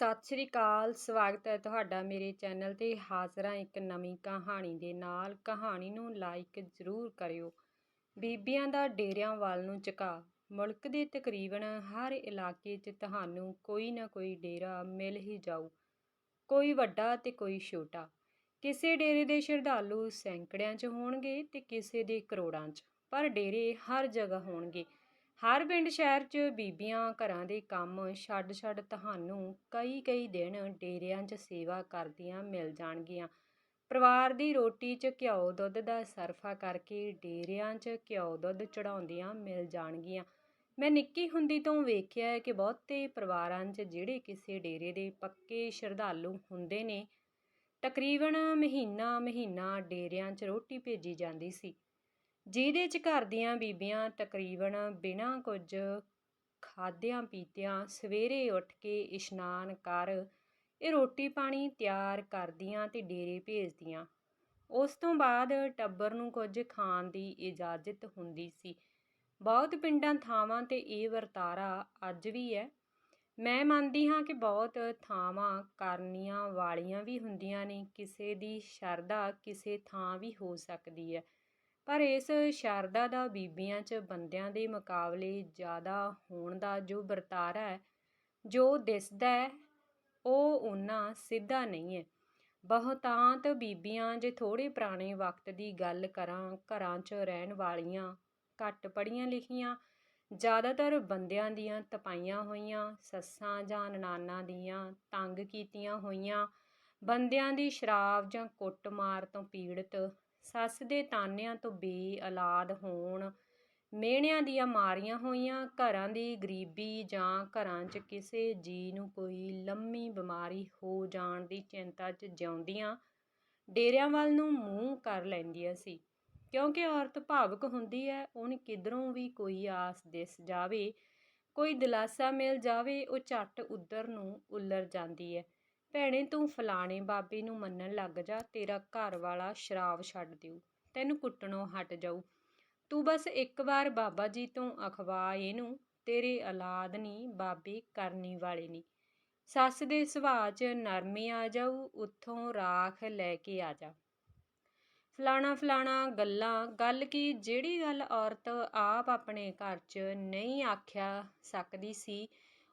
ਸਤਿ ਸ਼੍ਰੀ ਅਕਾਲ, ਸਵਾਗਤ ਹੈ ਤੁਹਾਡਾ ਮੇਰੇ ਚੈਨਲ ਤੇ ਹਾਜ਼ਰ ਹਾਂ ਇੱਕ ਨਵੀਂ ਕਹਾਣੀ ਦੇ ਨਾਲ। ਕਹਾਣੀ ਨੂੰ ਲਾਈਕ ਜ਼ਰੂਰ ਕਰਿਓ। ਬੀਬੀਆਂ ਦਾ ਡੇਰਿਆਂ ਵੱਲ ਨੂੰ ਝੁਕਾਅ ਮੁਲਕ ਦੇ ਤਕਰੀਬਨ ਹਰ ਇਲਾਕੇ 'ਚ ਤੁਹਾਨੂੰ ਕੋਈ ਨਾ ਕੋਈ ਡੇਰਾ ਮਿਲ ਹੀ ਜਾਊ। ਕੋਈ ਵੱਡਾ ਤੇ ਕੋਈ ਛੋਟਾ। ਕਿਸੇ ਡੇਰੇ ਦੇ ਸ਼ਰਧਾਲੂ ਸੈਂਕੜਿਆਂ 'ਚ ਹੋਣਗੇ ਤੇ ਕਿਸੇ ਦੇ ਕਰੋੜਾਂ 'ਚ। ਪਰ ਡੇਰੇ ਹਰ ਜਗ੍ਹਾ ਹੋਣਗੇ। ਹਰ ਪਿੰਡ ਸ਼ਹਿਰ 'ਚ ਬੀਬੀਆਂ ਘਰਾਂ ਦੇ ਕੰਮ ਛੱਡ-ਛੱਡ ਤੁਹਾਨੂੰ ਕਈ-ਕਈ ਦਿਨ ਡੇਰਿਆਂ 'ਚ ਸੇਵਾ ਕਰਦੀਆਂ ਮਿਲ ਜਾਣਗੀਆਂ। ਪਰਿਵਾਰ ਦੀ ਰੋਟੀ 'ਚ ਘਿਓ ਦੁੱਧ ਦਾ ਸਰਫਾ ਕਰਕੇ ਡੇਰਿਆਂ 'ਚ ਘਿਓ ਦੁੱਧ ਚੜਾਉਂਦੀਆਂ ਮਿਲ ਜਾਣਗੀਆਂ। ਮੈਂ ਨਿੱਕੀ ਹੁੰਦੀ ਤੋਂ ਵੇਖਿਆ ਹੈ ਕਿ ਬਹੁਤੇ ਪਰਿਵਾਰਾਂ 'ਚ ਜਿਹੜੇ ਕਿਸੇ ਡੇਰੇ ਦੇ ਪੱਕੇ ਸ਼ਰਧਾਲੂ ਹੁੰਦੇ ਨੇ, ਤਕਰੀਬਨ ਮਹੀਨਾ ਮਹੀਨਾ ਡੇਰਿਆਂ 'ਚ ਰੋਟੀ ਭੇਜੀ ਜਾਂਦੀ ਸੀ। ਜਿਹਦੇ 'ਚ ਘਰ ਦੀਆਂ ਬੀਬੀਆਂ ਤਕਰੀਬਨ ਬਿਨਾਂ ਕੁਝ ਖਾਦਿਆਂ ਪੀਤਿਆਂ ਸਵੇਰੇ ਉੱਠ ਕੇ ਇਸ਼ਨਾਨ ਕਰ ਇਹ ਰੋਟੀ ਪਾਣੀ ਤਿਆਰ ਕਰਦੀਆਂ ਤੇ ਡੇਰੇ ਭੇਜਦੀਆਂ। ਉਸ ਤੋਂ ਬਾਅਦ ਟੱਬਰ ਨੂੰ ਕੁਝ ਖਾਣ ਦੀ ਇਜਾਜ਼ਤ ਹੁੰਦੀ ਸੀ। ਬਹੁਤ ਪਿੰਡਾਂ, ਥਾਵਾਂ ਤੇ ਇਹ ਵਰਤਾਰਾ ਅੱਜ ਵੀ ਹੈ। ਮੈਂ ਮੰਨਦੀ ਹਾਂ ਕਿ ਬਹੁਤ ਥਾਵਾਂ ਕਰਨੀਆਂ ਵਾਲੀਆਂ ਵੀ ਹੁੰਦੀਆਂ ਨੇ, ਕਿਸੇ ਦੀ ਸ਼ਰਧਾ ਕਿਸੇ ਥਾਂ ਵੀ ਹੋ ਸਕਦੀ ਹੈ। ਪਰ ਇਸ ਸ਼ਰਧਾ ਦਾ ਬੀਬੀਆਂ 'ਚ ਬੰਦਿਆਂ ਦੇ ਮੁਕਾਬਲੇ ਜ਼ਿਆਦਾ ਹੋਣ ਦਾ ਜੋ ਵਰਤਾਰਾ ਹੈ, ਜੋ ਦਿਸਦਾ ਹੈ, ਉਹ ਓਨਾ ਸਿੱਧਾ ਨਹੀਂ ਹੈ। ਬਹੁਤਾਂਤ ਬੀਬੀਆਂ ਜੇ ਥੋੜੇ ਪੁਰਾਣੇ ਵਕਤ ਦੀ ਗੱਲ ਕਰਾਂ, ਘਰਾਂ 'ਚ ਰਹਿਣ ਵਾਲੀਆਂ, ਘੱਟ ਪੜ੍ਹੀਆਂ ਲਿਖੀਆਂ, ਜ਼ਿਆਦਾਤਰ ਬੰਦਿਆਂ ਦੀਆਂ ਤਪਾਈਆਂ ਹੋਈਆਂ, ਸੱਸਾਂ ਜਾਂ ਨਨਾਨਾਂ ਦੀਆਂ ਤੰਗ ਕੀਤੀਆਂ ਹੋਈਆਂ, ਬੰਦਿਆਂ ਦੀ ਸ਼ਰਾਬ ਜਾਂ ਕੁੱਟਮਾਰ ਤੋਂ ਪੀੜਤ ਸੱਸ ਦੇ ਤਾਨਿਆਂ ਤੋਂ ਬੇ ਔਲਾਦ ਹੋਣ, ਮਿਹਣਿਆਂ ਦੀਆਂ ਮਾਰੀਆਂ ਹੋਈਆਂ, ਘਰਾਂ ਦੀ ਗਰੀਬੀ ਜਾਂ ਘਰਾਂ 'ਚ ਕਿਸੇ ਜੀ ਨੂੰ ਕੋਈ ਲੰਮੀ ਬਿਮਾਰੀ ਹੋ ਜਾਣ ਦੀ ਚਿੰਤਾ 'ਚ ਜਿਉਂਦੀਆਂ, ਡੇਰਿਆਂ ਵੱਲ ਨੂੰ ਮੂੰਹ ਕਰ ਲੈਂਦੀਆਂ ਸੀ। ਕਿਉਂਕਿ ਔਰਤ ਭਾਵੁਕ ਹੁੰਦੀ ਹੈ, ਉਹਨੂੰ ਕਿਧਰੋਂ ਵੀ ਕੋਈ ਆਸ ਦਿਸ ਜਾਵੇ, ਕੋਈ ਦਿਲਾਸਾ ਮਿਲ ਜਾਵੇ, ਉਹ ਝੱਟ ਉੱਧਰ ਨੂੰ ਉੱਲਰ ਜਾਂਦੀ ਹੈ। ਭੈਣੇ, ਤੂੰ ਫਲਾਣੇ ਬਾਬੇ ਨੂੰ ਮੰਨਣ ਲੱਗ ਜਾ, ਤੇਰਾ ਘਰ ਵਾਲਾ ਸ਼ਰਾਬ ਛੱਡ ਦਿਓ, ਤੈਨੂੰ ਕੁੱਟਣੋਂ ਹਟ ਜਾਊ। ਤੂੰ ਬਸ ਇੱਕ ਵਾਰ ਬਾਬਾ ਜੀ ਤੋਂ ਅਖਵਾ ਇਹਨੂੰ, ਤੇਰੇ ਔਲਾਦ ਨਹੀਂ ਬਾਬੇ ਕਰਨੀ ਵਾਲੇ ਨਹੀਂ ਸੱਸ ਦੇ ਸੁਭਾਅ 'ਚ ਨਰਮੀ ਆ ਜਾਊ, ਉੱਥੋਂ ਰਾਖ ਲੈ ਕੇ ਆ ਜਾ। ਫਲਾਣਾ ਫਲਾਣਾ ਗੱਲਾਂ, ਗੱਲ ਕੀ ਜਿਹੜੀ ਗੱਲ ਔਰਤ ਆਪ ਆਪਣੇ ਘਰ 'ਚ ਨਹੀਂ ਆਖਿਆ ਸਕਦੀ ਸੀ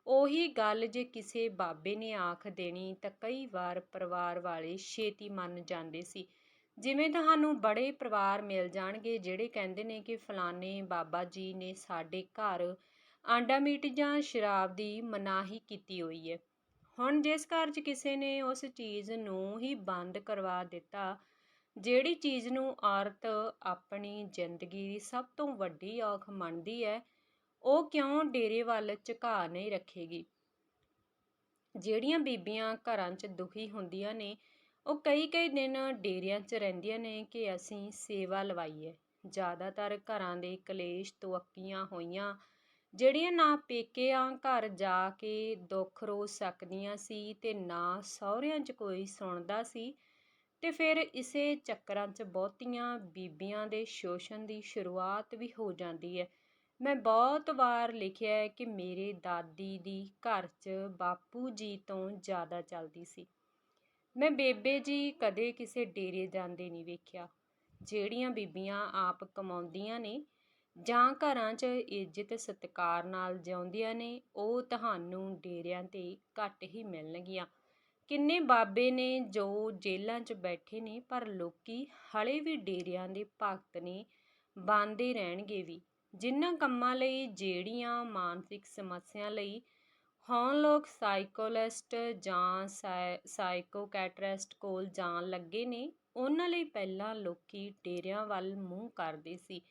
ਉਹੀ ਗੱਲ ਜੇ ਕਿਸੇ ਬਾਬੇ ਨੇ ਆਖ ਦੇਣੀ ਤਾਂ ਕਈ ਵਾਰ ਪਰਿਵਾਰ ਵਾਲੇ ਛੇਤੀ ਮੰਨ ਜਾਂਦੇ ਸੀ। ਜਿਵੇਂ ਤੁਹਾਨੂੰ ਬੜੇ ਪਰਿਵਾਰ ਮਿਲ ਜਾਣਗੇ ਜਿਹੜੇ ਕਹਿੰਦੇ ਨੇ ਕਿ ਫਲਾਣੇ ਬਾਬਾ ਜੀ ਨੇ ਸਾਡੇ ਘਰ ਆਂਡਾ ਮੀਟ ਜਾਂ ਸ਼ਰਾਬ ਦੀ ਮਨਾਹੀ ਕੀਤੀ ਹੋਈ ਹੈ ਹੁਣ ਜਿਸ ਘਰ 'ਚ ਕਿਸੇ ਨੇ ਉਸ ਚੀਜ਼ ਨੂੰ ਹੀ ਬੰਦ ਕਰਵਾ ਦਿੱਤਾ, ਜਿਹੜੀ ਚੀਜ਼ ਨੂੰ ਔਰਤ ਆਪਣੀ ਜ਼ਿੰਦਗੀ ਦੀ ਸਭ ਤੋਂ ਵੱਡੀ ਔਖ ਮੰਨਦੀ ਹੈ ਉਹ ਕਿਉਂ ਡੇਰੇ ਵੱਲ ਝੁਕਾ ਨਹੀਂ ਰੱਖੇਗੀ? ਜਿਹੜੀਆਂ ਬੀਬੀਆਂ ਘਰਾਂ 'ਚ ਦੁਖੀ ਹੁੰਦੀਆਂ ਨੇ, ਉਹ ਕਈ ਕਈ ਦਿਨ ਡੇਰਿਆਂ 'ਚ ਰਹਿੰਦੀਆਂ ਨੇ ਕਿ ਅਸੀਂ ਸੇਵਾ ਲਵਾਈਏ। ਜ਼ਿਆਦਾਤਰ ਘਰਾਂ ਦੇ ਕਲੇਸ਼ ਤੋਂ ਅੱਕੀਆਂ ਹੋਈਆਂ, ਜਿਹੜੀਆਂ ਨਾ ਪੇਕਿਆਂ ਘਰ ਜਾ ਕੇ ਦੁੱਖ ਰੋ ਸਕਦੀਆਂ ਸੀ ਤੇ ਨਾ ਸਹੁਰਿਆਂ 'ਚ ਕੋਈ ਸੁਣਦਾ ਸੀ ਤੇ ਫਿਰ ਇਸੇ ਚੱਕਰਾਂ 'ਚ ਬਹੁਤੀਆਂ ਬੀਬੀਆਂ ਦੇ ਸ਼ੋਸ਼ਣ ਦੀ ਸ਼ੁਰੂਆਤ ਵੀ ਹੋ ਜਾਂਦੀ ਹੈ। ਮੈਂ ਬਹੁਤ ਵਾਰ ਲਿਖਿਆ ਹੈ ਕਿ ਮੇਰੇ ਦਾਦੀ ਦੀ ਘਰ 'ਚ ਬਾਪੂ ਜੀ ਤੋਂ ਜ਼ਿਆਦਾ ਚੱਲਦੀ ਸੀ। ਮੈਂ ਬੇਬੇ ਜੀ ਕਦੇ ਕਿਸੇ ਡੇਰੇ ਜਾਂਦੇ ਨਹੀਂ ਵੇਖਿਆ। ਜਿਹੜੀਆਂ ਬੀਬੀਆਂ ਆਪ ਕਮਾਉਂਦੀਆਂ ਨੇ ਜਾਂ ਘਰਾਂ 'ਚ ਇੱਜ਼ਤ, ਸਤਿਕਾਰ ਨਾਲ ਜਿਉਂਦੀਆਂ ਨੇ, ਉਹ ਤੁਹਾਨੂੰ ਡੇਰਿਆਂ ਤੇ ਘੱਟ ਹੀ ਮਿਲਣਗੀਆਂ। ਕਿੰਨੇ ਬਾਬੇ ਨੇ ਜੋ ਜੇਲ੍ਹਾਂ 'ਚ ਬੈਠੇ ਨੇ, ਪਰ ਲੋਕੀ ਹਲੇ ਵੀ ਡੇਰਿਆਂ ਦੇ ਭਗਤ ਨੇ ਬੰਦੇ ਰਹਿਣਗੇ ਵੀ। ਜਿਨ੍ਹਾਂ ਕੰਮਾਂ ਲਈ ਜਿਹੜੀਆਂ ਮਾਨਸਿਕ ਸਮੱਸਿਆ ਲਈ ਹੁਣ ਲੋਕ ਸਾਈਕੋਲਿਸਟ ਜਾਂ ਸਾਈਕੋਕੈਟਰਿਸਟ ਕੋਲ ਜਾਣ ਲੱਗੇ ਨੇ, ਉਹਨਾਂ ਲਈ ਪਹਿਲਾਂ ਲੋਕੀ ਡੇਰਿਆਂ ਵੱਲ ਮੂੰਹ ਕਰਦੇ ਸੀ।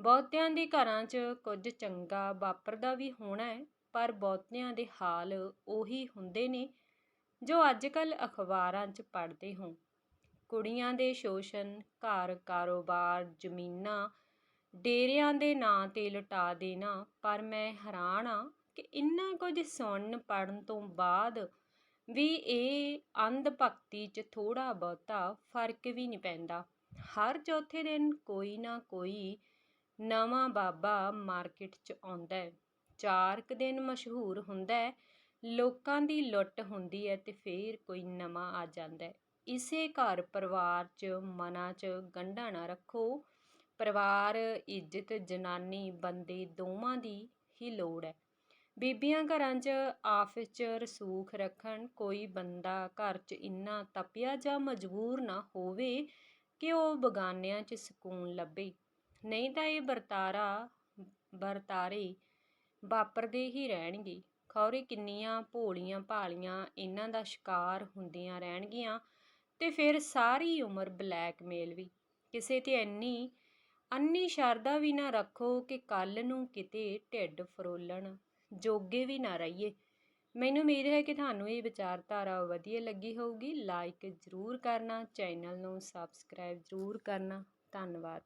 ਬਹੁਤਿਆਂ ਦੇ ਘਰਾਂ 'ਚ ਕੁਝ ਚੰਗਾ ਵਾਪਰਦਾ ਵੀ ਹੋਣਾ ਹੈ, ਪਰ ਬਹੁਤਿਆਂ ਦੇ ਹਾਲ ਉਹੀ ਹੁੰਦੇ ਨੇ ਜੋ ਅੱਜ ਕੱਲ ਅਖਬਾਰਾਂ 'ਚ ਪੜ੍ਹਦੇ ਹੋ ਕੁੜੀਆਂ ਦੇ ਸ਼ੋਸ਼ਣ, ਘਰ ਕਾਰੋਬਾਰ, ਜ਼ਮੀਨਾਂ ਡੇਰਿਆਂ ਦੇ ਨਾਂ ਤੇ ਲੁਟਾ ਦੇਣਾ, ਪਰ ਮੈਂ ਹੈਰਾਨ ਹਾਂ ਕਿ ਇੰਨਾ ਕੁਝ ਸੁਣਨ ਪੜ੍ਹਨ ਤੋਂ ਬਾਅਦ ਵੀ ਇਹ ਅੰਧ ਭਗਤੀ 'ਚ ਥੋੜ੍ਹਾ ਬਹੁਤਾ ਫ਼ਰਕ ਵੀ ਨਹੀਂ ਪੈਂਦਾ। ਹਰ ਚੌਥੇ ਦਿਨ ਕੋਈ ਨਾ ਕੋਈ ਨਵਾਂ ਬਾਬਾ ਮਾਰਕੀਟ 'ਚ ਆਉਂਦਾ ਹੈ। ਚਾਰ ਕੁ ਦਿਨ ਮਸ਼ਹੂਰ ਹੁੰਦਾ ਹੈ, ਲੋਕਾਂ ਦੀ ਲੁੱਟ ਹੁੰਦੀ ਹੈ ਤੇ ਫੇਰ ਕੋਈ ਨਵਾਂ ਆ ਜਾਂਦਾ ਇਸੇ ਘਰ ਪਰਿਵਾਰ 'ਚ, ਮਨਾਂ 'ਚ ਗੰਢਾਂ ਨਾ ਰੱਖੋ ਪਰਿਵਾਰ, ਇੱਜ਼ਤ, ਜਨਾਨੀ, ਬੰਦੇ ਦੋਵਾਂ ਦੀ ਹੀ ਲੋੜ ਹੈ। ਬੀਬੀਆਂ ਘਰਾਂ 'ਚ ਆਫਿਸ 'ਚ ਰਸੂਖ ਰੱਖਣ, ਕੋਈ ਬੰਦਾ ਘਰ 'ਚ ਇੰਨਾ ਤਪਿਆ ਜਾਂ ਮਜਬੂਰ ਨਾ ਹੋਵੇ ਕਿ ਉਹ ਬਗਾਨਿਆਂ 'ਚ ਸਕੂਨ ਲੱਭੇ। ਨਹੀਂ ਤਾਂ ਇਹ ਵਰਤਾਰਾ, ਵਰਤਾਰੇ ਵਾਪਰਦੇ ਹੀ ਰਹਿਣਗੇ। ਖੌਰੇ ਕਿੰਨੀਆਂ ਭੋਲੀਆਂ ਭਾਲੀਆਂ ਇਹਨਾਂ ਦਾ ਸ਼ਿਕਾਰ ਹੁੰਦੀਆਂ ਰਹਿਣਗੀਆਂ ਤੇ ਫਿਰ ਸਾਰੀ ਉਮਰ ਬਲੈਕਮੇਲ ਵੀ। ਕਿਸੇ ਤੇ ਇੰਨੀ ਅੰਨੀ ਸ਼ਰਧਾ ਵੀ ਨਾ ਰੱਖੋ ਕਿ ਕੱਲ ਨੂੰ ਕਿਤੇ ਢਿੱਡ ਫਰੋਲਣ। ਜੋਗੇ ਵੀ ਨਾ ਰਹੀਏ। ਮੈਨੂੰ ਉਮੀਦ ਹੈ ਕਿ ਤੁਹਾਨੂੰ ਇਹ ਵਿਚਾਰਧਾਰਾ ਵਧੀਆ ਲੱਗੀ ਹੋਊਗੀ। ਲਾਈਕ ਜ਼ਰੂਰ ਕਰਨਾ, ਚੈਨਲ ਨੂੰ ਸਬਸਕ੍ਰਾਈਬ ਜ਼ਰੂਰ ਕਰਨਾ। ਧੰਨਵਾਦ।